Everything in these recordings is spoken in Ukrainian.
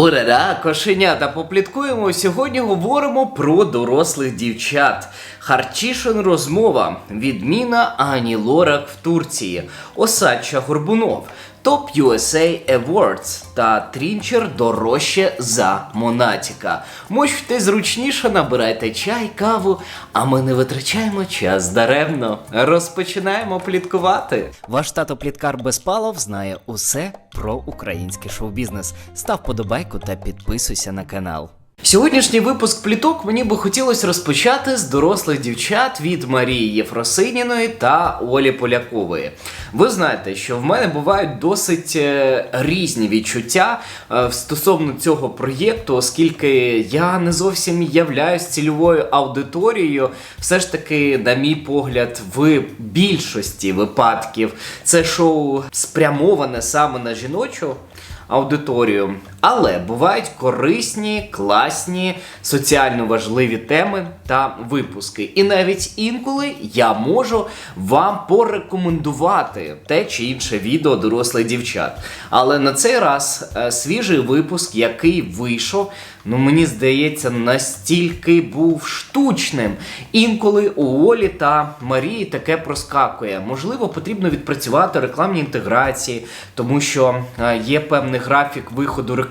Урара, кошенята, попліткуємо. Сьогодні говоримо про дорослих дівчат. Харчішин розмова. Відміна Ані Лорак в Турції. Осадча Горбунов. Топ USA Awards та Трінчер дорожче за Монатіка. Можете зручніше набирайте чай, каву, а ми не витрачаємо час даремно. Розпочинаємо пліткувати. Ваш тато Пліткар Безпалов знає усе про український шоу-бізнес. Став подобайку та підписуйся на канал. Сьогоднішній випуск пліток мені би хотілося розпочати з дорослих дівчат від Марії Єфросиніної та Олі Полякової. Ви знаєте, що в мене бувають досить е, різні відчуття е, стосовно цього проєкту, оскільки я не зовсім являюсь цільовою аудиторією. Все ж таки, на мій погляд, в більшості випадків це шоу спрямоване саме на жіночу аудиторію. Але бувають корисні, класні, соціально важливі теми та випуски. І навіть інколи я можу вам порекомендувати те чи інше відео дорослих дівчат. Але на цей раз е, свіжий випуск, який вийшов, ну мені здається, настільки був штучним. Інколи у Олі та Марії таке проскакує. Можливо, потрібно відпрацювати рекламні інтеграції, тому що е, є певний графік виходу реклами.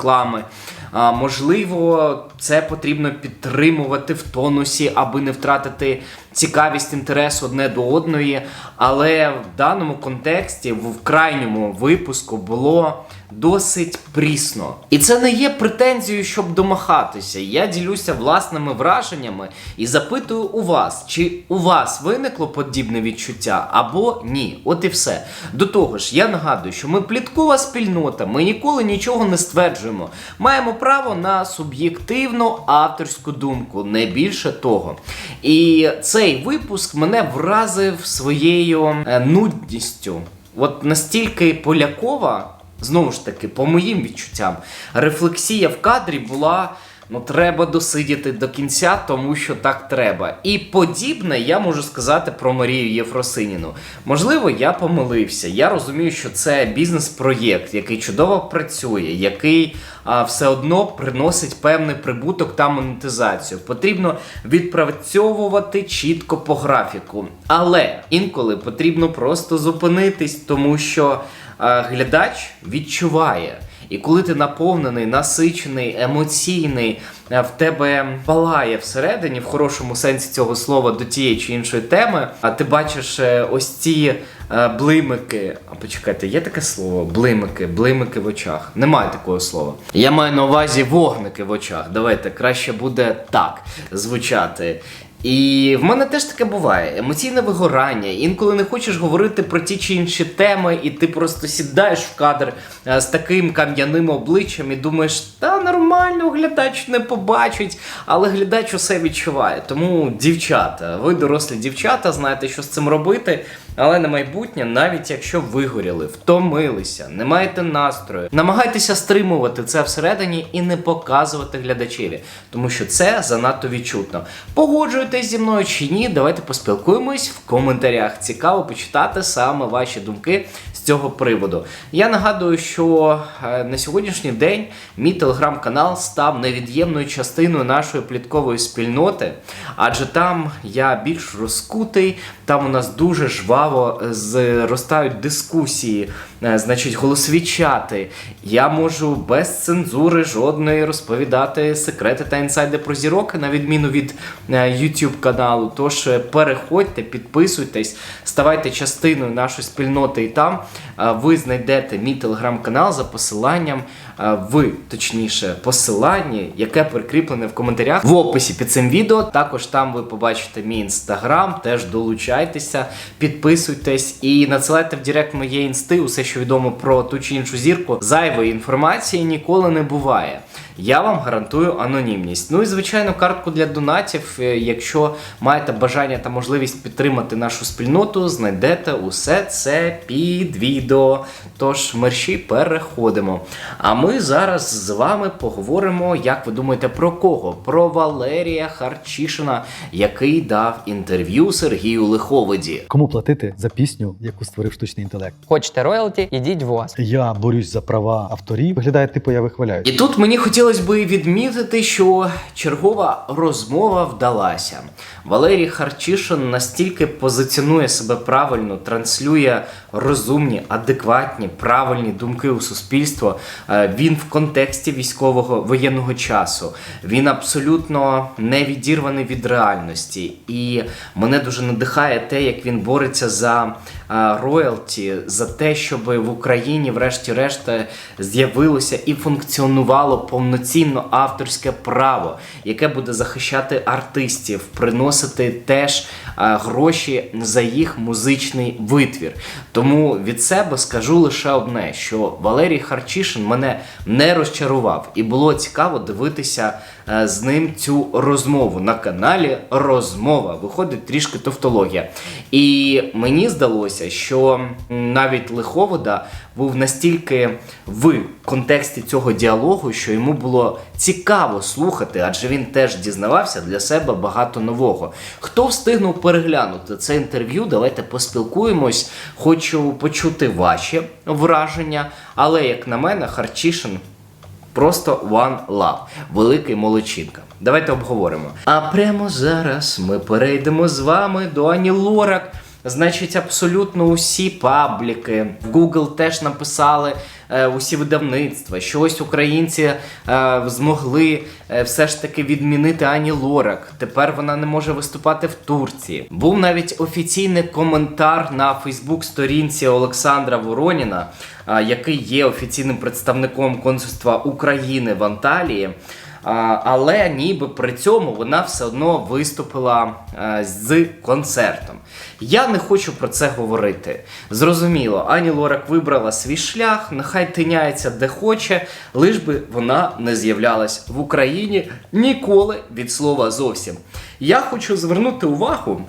А, можливо, це потрібно підтримувати в тонусі, аби не втратити цікавість інтерес одне до одної. Але в даному контексті, в крайньому випуску, було досить прісно. І це не є претензією, щоб домахатися. Я ділюся власними враженнями і запитую у вас, чи у вас виникло подібне відчуття або ні. От і все. До того ж, я нагадую, що ми пліткова спільнота, ми ніколи нічого не стверджуємо. Маємо право на суб'єктивну авторську думку, не більше того. І цей випуск мене вразив своєю е, нудністю. От настільки Полякова. Знову ж таки, по моїм відчуттям, рефлексія в кадрі була. Ну, треба досидіти до кінця, тому що так треба. І подібне я можу сказати про Марію Єфросиніну. Можливо, я помилився. Я розумію, що це бізнес-проєкт, який чудово працює, який а, все одно приносить певний прибуток та монетизацію. Потрібно відпрацьовувати чітко по графіку. Але інколи потрібно просто зупинитись, тому що глядач відчуває. І коли ти наповнений, насичений, емоційний, е, в тебе палає всередині, в хорошому сенсі цього слова, до тієї чи іншої теми, а ти бачиш е, ось ці е, блимики. А почекайте, є таке слово? Блимики, блимики в очах. Немає такого слова. Я маю на увазі вогники в очах. Давайте краще буде так звучати. І в мене теж таке буває: емоційне вигорання. Інколи не хочеш говорити про ті чи інші теми, і ти просто сідаєш в кадр е, з таким кам'яним обличчям і думаєш, та нормально, глядач не побачить, але глядач усе відчуває. Тому, дівчата, ви дорослі дівчата, знаєте, що з цим робити. Але на майбутнє, навіть якщо вигоріли, втомилися, не маєте настрою, намагайтеся стримувати це всередині і не показувати глядачеві, тому що це занадто відчутно. Погоджуєтесь зі мною чи ні? Давайте поспілкуємось в коментарях. Цікаво почитати саме ваші думки з цього приводу. Я нагадую, що е, на сьогоднішній день мій телеграм-канал став невід'ємною частиною нашої пліткової спільноти, адже там я більш розкутий, там у нас дуже жваво зростають дискусії, е, значить, голосові чати. Я можу без цензури жодної розповідати секрети та інсайди про зірок, на відміну від е, YouTube каналу. Тож е, переходьте, підписуйтесь, ставайте частиною нашої спільноти, і там е, ви знайдете мій телеграм-канал за посиланням е, в точніше посиланні, яке прикріплене в коментарях в описі під цим відео. Також там ви побачите мій інстаграм, теж долучайтеся, підписуйтесь і надсилайте в Директ моє інсти, усе, що відомо про ту чи іншу зірку. Зайвої інформації ніколи не буває. Я вам гарантую анонімність. Ну і звичайно, картку для донатів. Е, Якщо маєте бажання та можливість підтримати нашу спільноту, знайдете усе це під відео. Тож мерщі переходимо. А ми зараз з вами поговоримо, як ви думаєте, про кого? Про Валерія Харчишина, який дав інтерв'ю Сергію Лиховоді. Кому платити за пісню, яку створив штучний інтелект? Хочете роялті, роботі, ідіть в ОАС. Я борюсь за права авторів. Виглядає, типу, я вихваляю. І тут мені хотілося би відмітити, що чергова розмова вдалася. Валерій Харчишин настільки позиціонує себе правильно, транслює розумні, адекватні, правильні думки у суспільство. Е, Він в контексті військового воєнного часу. Він абсолютно не відірваний від реальності. І мене дуже надихає те, як він бореться за роялті, за те, щоб в Україні, врешті-решт, з'явилося і функціонувало повноцінно авторське право, яке буде захищати артистів, приносити теж е, гроші за їх музичний витвір. Тому від себе скажу лише одне: що Валерій Харчишин мене не розчарував, і було цікаво дивитися е, з ним цю розмову на каналі. Розмова виходить трішки тавтологія. І мені здалося, що навіть Лиховода був настільки в контексті цього діалогу, що йому було цікаво слухати, адже він теж дізнавався для себе багато нового. Хто встигнув переглянути це інтерв'ю, давайте поспілкуємось. Хочу почути ваші враження, але як на мене, Харчишин Просто One Love. Великий молочинка. Давайте обговоримо. А прямо зараз ми перейдемо з вами до Ані Лорак. Значить, абсолютно усі пабліки в Google теж написали е, усі видавництва, що ось українці е, змогли е, все ж таки відмінити Ані Лорак. Тепер вона не може виступати в Турції. Був навіть офіційний коментар на Фейсбук-сторінці Олександра Вороніна, а, який є офіційним представником консульства України в Анталії. Але ніби при цьому вона все одно виступила з концертом. Я не хочу про це говорити. Зрозуміло, Ані Лорак вибрала свій шлях, нехай тиняється де хоче, лиш би вона не з'являлась в Україні ніколи від слова зовсім. Я хочу звернути увагу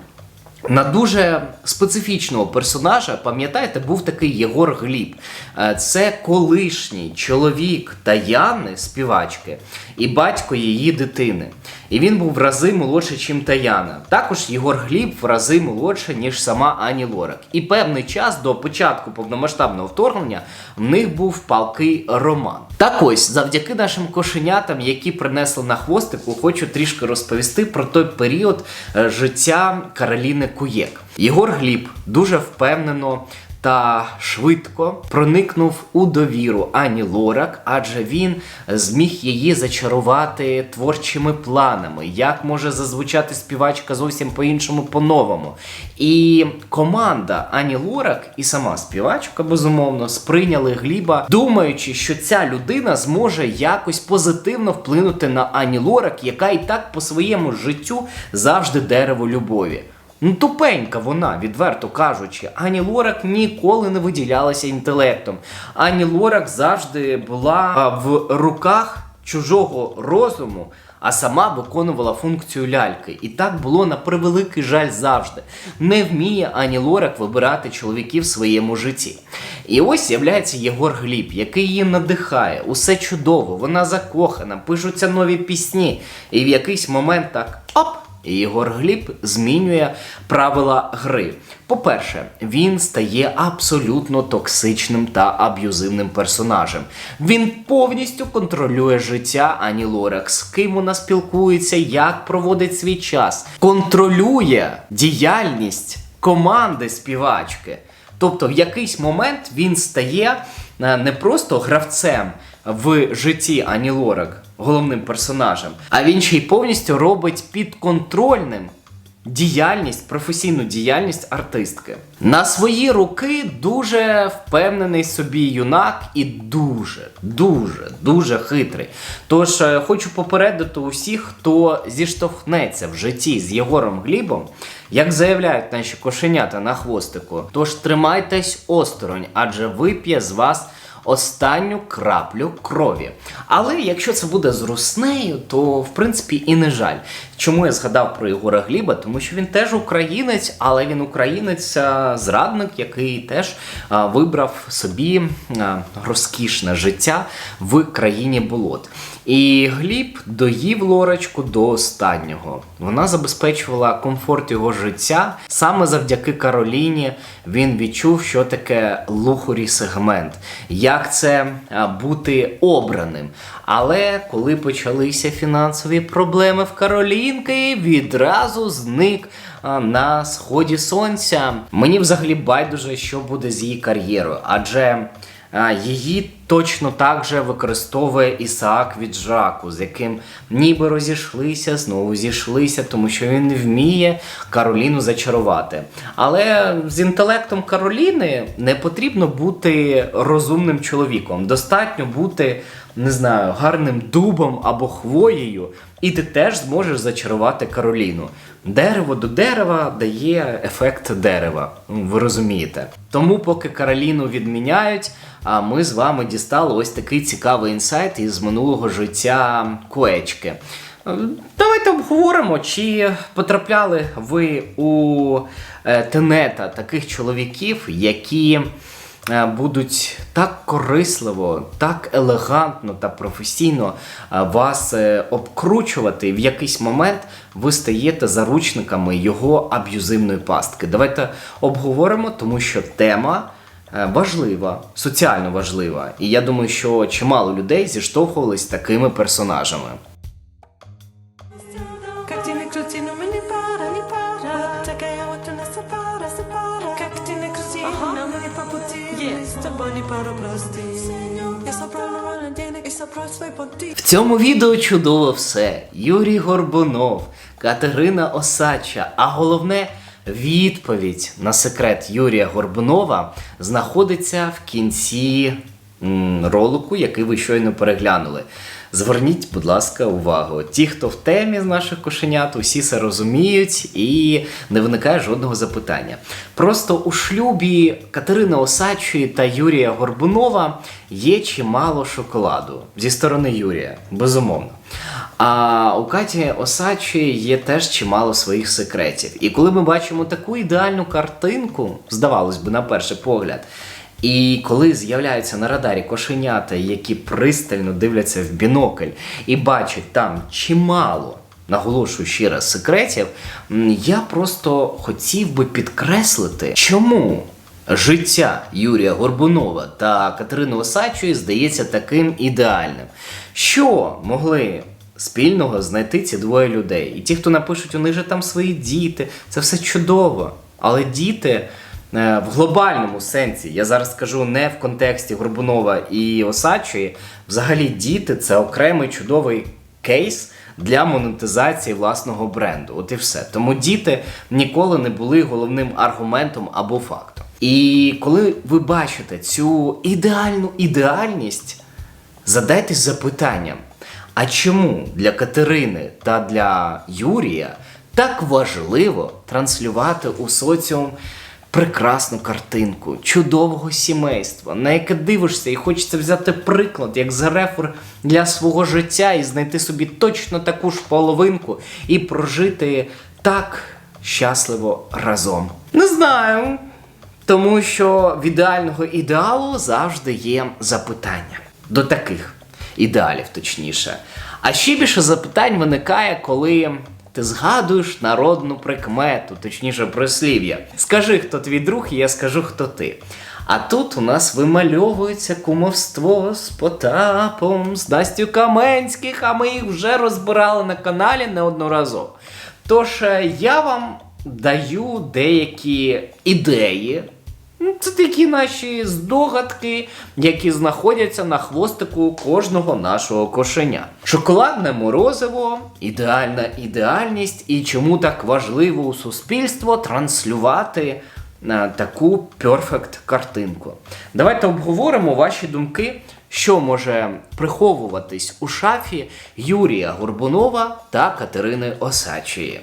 на дуже специфічного персонажа, пам'ятаєте, був такий Єгор Гліб. Е, Це колишній чоловік Таяни, співачки, і батько її дитини. І він був в рази молодший, ніж Таяна. Також Єгор Гліб в рази молодше, ніж сама Ані Лорак. І певний час до початку повномасштабного вторгнення в них був палкий роман. Так ось, завдяки нашим кошенятам, які принесли на хвостику, хочу трішки розповісти про той період е, життя Кароліни Куєк. Єгор Гліб дуже впевнено та швидко проникнув у довіру Ані Лорак, адже він зміг її зачарувати творчими планами, як може зазвучати співачка зовсім по-іншому по-новому. І команда Ані Лорак і сама співачка, безумовно, сприйняли Гліба, думаючи, що ця людина зможе якось позитивно вплинути на Ані Лорак, яка і так по своєму життю завжди дерево любові. Ну, тупенька вона, відверто кажучи. Ані Лорак ніколи не виділялася інтелектом. Ані Лорак завжди була в руках чужого розуму, а сама виконувала функцію ляльки. І так було на превеликий жаль завжди. Не вміє Ані Лорак вибирати чоловіків в своєму житті. І ось з'являється Єгор Гліб, який її надихає. Усе чудово, вона закохана, пишуться нові пісні. І в якийсь момент так оп! І Єгор Гліб змінює правила гри. По-перше, він стає абсолютно токсичним та аб'юзивним персонажем. Він повністю контролює життя Ані Лорак, з ким вона спілкується, як проводить свій час, контролює діяльність команди співачки. Тобто, в якийсь момент він стає е, не просто гравцем в житті Ані Лорак, головним персонажем, а він ще й повністю робить підконтрольним діяльність, професійну діяльність артистки. На свої руки дуже впевнений собі юнак і дуже, дуже, дуже хитрий. Тож е, хочу попередити усіх, хто зіштовхнеться в житті з Єгором Глібом, як заявляють наші кошенята на хвостику. Тож тримайтесь осторонь, адже вип'є з вас останню краплю крові. Але якщо це буде з руснею, то в принципі і не жаль. Чому я згадав про Єгора Гліба? Тому що він теж українець, але він українець зрадник, який теж а, вибрав собі а, розкішне життя в країні болот. І Гліб доїв лорочку до останнього. Вона забезпечувала комфорт його життя. Саме завдяки Кароліні він відчув, що таке лухорі сегмент, як це бути обраним. Але коли почалися фінансові проблеми в Каролінки, відразу зник на сході сонця. Мені взагалі байдуже, що буде з її кар'єрою, адже її точно так же використовує Ісаак від Жаку, з яким ніби розійшлися, знову зійшлися, тому що він не вміє Кароліну зачарувати. Але з інтелектом Кароліни не потрібно бути розумним чоловіком. Достатньо бути, не знаю, гарним дубом або хвоєю, і ти теж зможеш зачарувати Кароліну. Дерево до дерева дає ефект дерева. Ви розумієте. Тому, поки Кароліну відміняють, а ми з вами дістали ось такий цікавий інсайт із минулого життя Коечки. Давайте обговоримо, чи потрапляли ви у е, тенета таких чоловіків, які е, будуть так корисливо, так елегантно та професійно е, вас обкручувати, в якийсь момент ви стаєте заручниками його аб'юзивної пастки. Давайте обговоримо, тому що тема. Е, Важлива, соціально важлива, і я думаю, що чимало людей зіштовхувались з такими персонажами. В цьому відео чудово все. Юрій Горбунов, Катерина Осадча, а головне відповідь на секрет Юрія Горбунова знаходиться в кінці ролику, який ви щойно переглянули. Зверніть, будь ласка, увагу. Ті, хто в темі з наших кошенят, усі це розуміють і не виникає жодного запитання. Просто у шлюбі Катерини Осадчої та Юрія Горбунова є чимало шоколаду зі сторони Юрія, безумовно. А у Каті Осадчої є теж чимало своїх секретів. І коли ми бачимо таку ідеальну картинку, здавалось би, на перший погляд, і коли з'являються на радарі кошенята, які пристально дивляться в бінокль і бачать там чимало, наголошую ще раз, секретів, я просто хотів би підкреслити, чому життя Юрія Горбунова та Катерини Осадчої здається таким ідеальним. Що могли спільного знайти ці двоє людей? І ті, хто напишуть, у них же там свої діти, це все чудово. Але діти е, в глобальному сенсі, я зараз скажу не в контексті Горбунова і Осадчої, взагалі діти це окремий чудовий кейс для монетизації власного бренду. От і все. Тому діти ніколи не були головним аргументом або фактом. І коли ви бачите цю ідеальну ідеальність, задайтесь запитанням: а чому для Катерини та для Юрія так важливо транслювати у соціум прекрасну картинку чудового сімейства, на яке дивишся і хочеться взяти приклад як за для свого життя і знайти собі точно таку ж половинку і прожити так щасливо разом. Не знаю. Тому що в ідеального ідеалу завжди є запитання. До таких ідеалів, точніше. А ще більше запитань виникає, коли ти згадуєш народну прикмету, точніше прислів'я. Скажи, хто твій друг, і я скажу, хто ти. А тут у нас вимальовується кумовство з Потапом, з Настю Каменських, а ми їх вже розбирали на каналі неодноразово. Тож е, я вам даю деякі ідеї. Ну, Це такі наші здогадки, які знаходяться на хвостику кожного нашого кошеня. Шоколадне морозиво, ідеальна ідеальність, і чому так важливо у суспільство транслювати е, таку перфект картинку. Давайте обговоримо ваші думки, що може приховуватись у шафі Юрія Горбунова та Катерини Осадчої.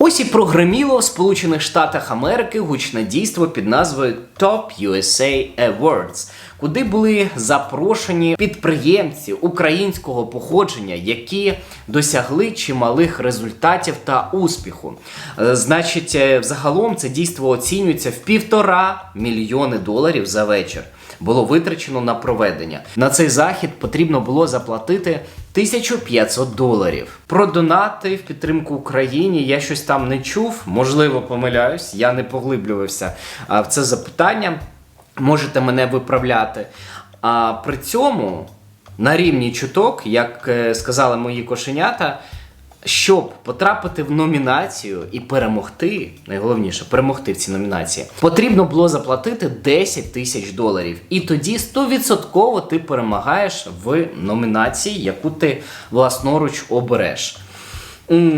Ось і прогреміло в Сполучених Штатах Америки гучне дійство під назвою Top USA Awards, куди були запрошені підприємці українського походження, які досягли чималих результатів та успіху. Е, Значить, е, взагалом це дійство оцінюється в півтора мільйони доларів за вечір. Було витрачено на проведення. На цей захід потрібно було заплатити 1500 доларів. Про донати в підтримку Україні я щось там не чув. Можливо, помиляюсь. Я не поглиблювався в це запитання. Можете мене виправляти. А при цьому на рівні чуток, як е, сказали мої кошенята, щоб потрапити в номінацію і перемогти, найголовніше перемогти в цій номінації, потрібно було заплатити 10 тисяч доларів. І тоді 100% ти перемагаєш в номінації, яку ти власноруч обереш.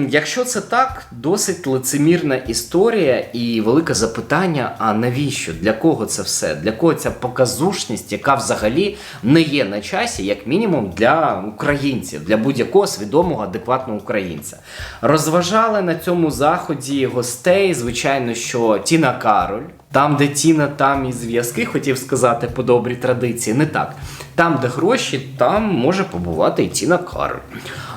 Якщо це так, досить лицемірна історія і велике запитання: а навіщо? Для кого це все? Для кого ця показушність, яка взагалі не є на часі, як мінімум для українців, для будь-якого свідомого, адекватного українця? Розважали на цьому заході гостей, звичайно, що Тіна Кароль. Там, де Тіна, там і зв'язки, хотів сказати по добрій традиції, не так. Там, де гроші, там може побувати і Тіна Кароль.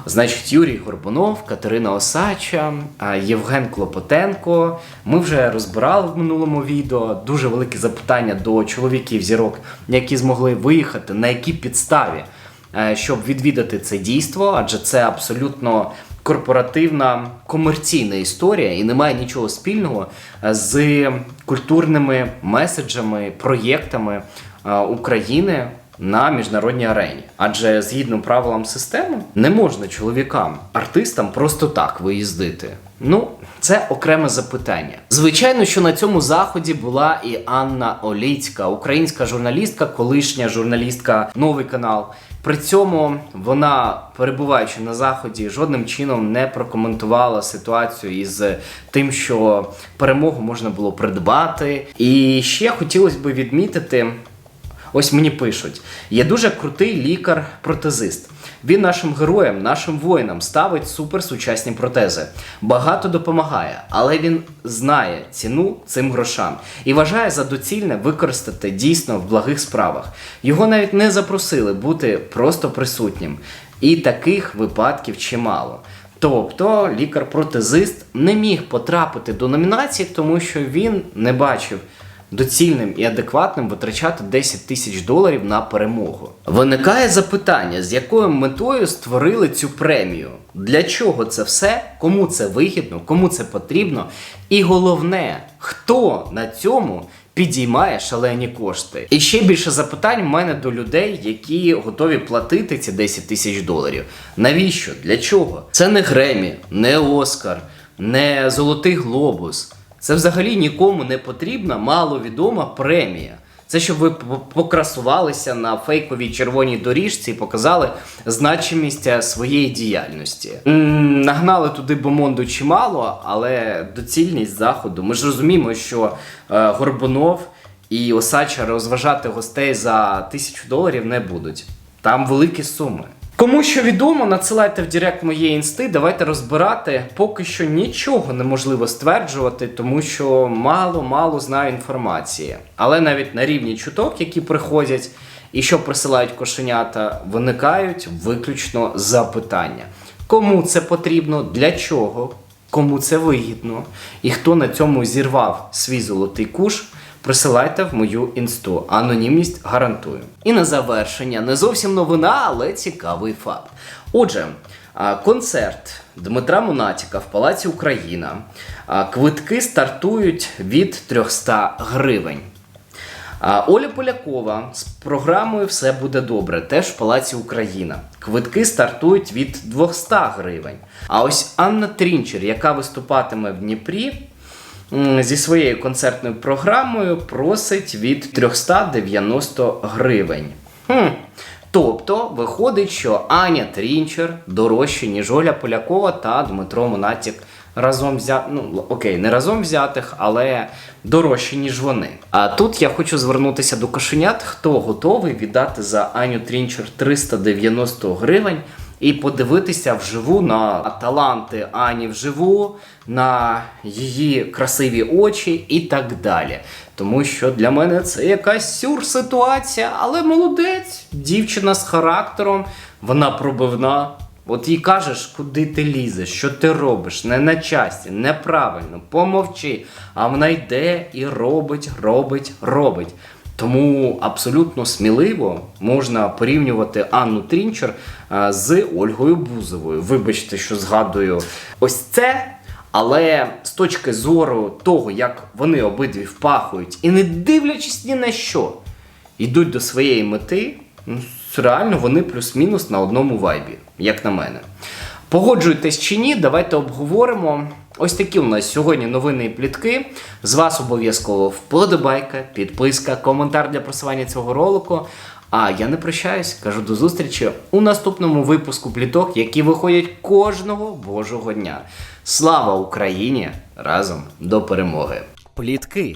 Значить, Юрій Горбунов, Катерина Осача, Євген Клопотенко. Ми вже розбирали в минулому відео дуже великі запитання до чоловіків зірок, які змогли виїхати, на якій підставі, е, щоб відвідати це дійство, адже це абсолютно корпоративна комерційна історія і немає нічого спільного е, з культурними меседжами, проєктами е, України на міжнародній арені. Адже згідно правилам системи не можна чоловікам, артистам просто так виїздити. Ну, це окреме запитання. Звичайно, що на цьому заході була і Анна Оліцька, українська журналістка, колишня журналістка Новий канал. При цьому вона, перебуваючи на заході, жодним чином не прокоментувала ситуацію із тим, що перемогу можна було придбати. І ще хотілося б відмітити. Ось мені пишуть: є дуже крутий лікар-протезист. Він нашим героям, нашим воїнам ставить суперсучасні протези. Багато допомагає, але він знає ціну цим грошам і вважає за доцільне використати дійсно в благих справах. Його навіть не запросили бути просто присутнім. І таких випадків чимало. Тобто лікар-протезист не міг потрапити до номінації, тому що він не бачив доцільним і адекватним витрачати 10 тисяч доларів на перемогу. Виникає запитання, з якою метою створили цю премію? Для чого це все? Кому це вигідно, кому це потрібно? І головне, хто на цьому підіймає шалені кошти? І ще більше запитань в мене до людей, які готові платити ці 10 тисяч доларів. Навіщо? Для чого? Це не Гремі, не Оскар, не Золотий Глобус. Це взагалі нікому не потрібна маловідома премія. Це щоб ви покрасувалися на фейковій червоній доріжці і показали значимість е, своєї діяльності. Нагнали туди бомонду чимало, але доцільність заходу. Ми ж розуміємо, що е, Горбунов і Осача розважати гостей за тисячу доларів не будуть. Там великі суми. Кому що відомо, надсилайте в Директ моєї інсти, давайте розбирати. Поки що нічого неможливо стверджувати, тому що мало-мало знаю інформації. Але навіть на рівні чуток, які приходять і що присилають кошенята, виникають виключно запитання. Кому це потрібно, для чого, кому це вигідно, і хто на цьому зірвав свій золотий куш, присилайте в мою інсту. Анонімність гарантую. І на завершення не зовсім новина, але цікавий факт. Отже, концерт Дмитра Монатіка в Палаці Україна. Квитки стартують від 300 гривень. Оля Полякова з програмою Все буде добре, теж в Палаці Україна. Квитки стартують від 200 гривень. А ось Анна Трінчер, яка виступатиме в Дніпрі зі своєю концертною програмою, просить від 390 гривень. Хм. Тобто виходить, що Аня Трінчер дорожче, ніж Оля Полякова та Дмитро Монатік разом взя... ну окей, не разом взятих, але дорожче, ніж вони. А тут я хочу звернутися до кошенят, хто готовий віддати за Аню Трінчер 390 гривень і подивитися вживу на таланти Ані вживу, на її красиві очі і так далі. Тому що для мене це якась сюр ситуація, але молодець, дівчина з характером, вона пробивна. От їй кажеш, куди ти лізеш, що ти робиш, не на часі, неправильно, помовчи. А вона йде і робить, робить, робить. Тому абсолютно сміливо можна порівнювати Анну Трінчер е, з Ольгою Бузовою. Вибачте, що згадую ось це. Але з точки зору того, як вони обидві впахують, і не дивлячись ні на що, йдуть до своєї мети, ну, реально вони плюс-мінус на одному вайбі, як на мене. Погоджуєтесь чи ні, давайте обговоримо. Ось такі у нас сьогодні новини і плітки. З вас обов'язково вподобайка, підписка, коментар для просування цього ролику. А я не прощаюсь, кажу до зустрічі у наступному випуску пліток, які виходять кожного божого дня. Слава Україні! Разом до перемоги! Плітки,